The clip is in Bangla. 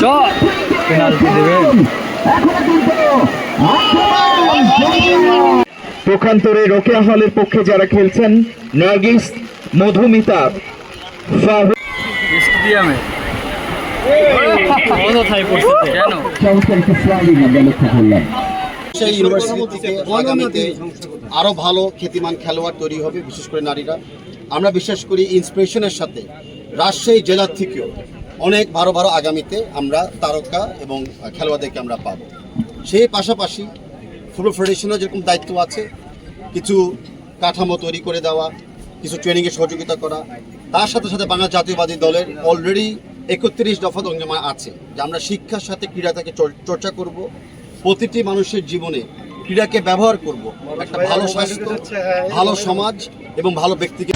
শট পেনাল্টি দেবেন পক্ষান্তরে রোকেয়া হলের পক্ষে যারা খেলছেন নার্গিস মধুমিতা। ফাহু স্টেডিয়ামে। কোথায় পড়ছে কেন? সেই ইউনিভার্সিটি থেকে আগামীতে আরও ভালো খ্যাতিমান খেলোয়াড় তৈরি হবে বিশেষ করে নারীরা। আমরা বিশ্বাস করি ইন্সপিরেশনের সাথে। রাজশাহী জেলার থেকেও অনেক ভালো ভালো আগামীতে আমরা তারকা এবং খেলোয়াড়দেরকে আমরা পাবো। সেই পাশাপাশি ফুটবল ফেডারেশনের যেরকম দায়িত্ব আছে, কিছু কাঠামো তৈরি করে দেওয়া, কিছু ট্রেনিংয়ে সহযোগিতা করা, তার সাথে সাথে বাংলা জাতীয়বাদী দলের অলরেডি একত্রিশ দফা অঙ্গমা আছে, যে আমরা শিক্ষার সাথে ক্রীড়াটাকে চর- চর্চা করব, প্রতিটি মানুষের জীবনে ক্রীড়াকে ব্যবহার করব, একটা ভালো স্বাস্থ্য, ভালো সমাজ এবং ভালো ব্যক্তিকে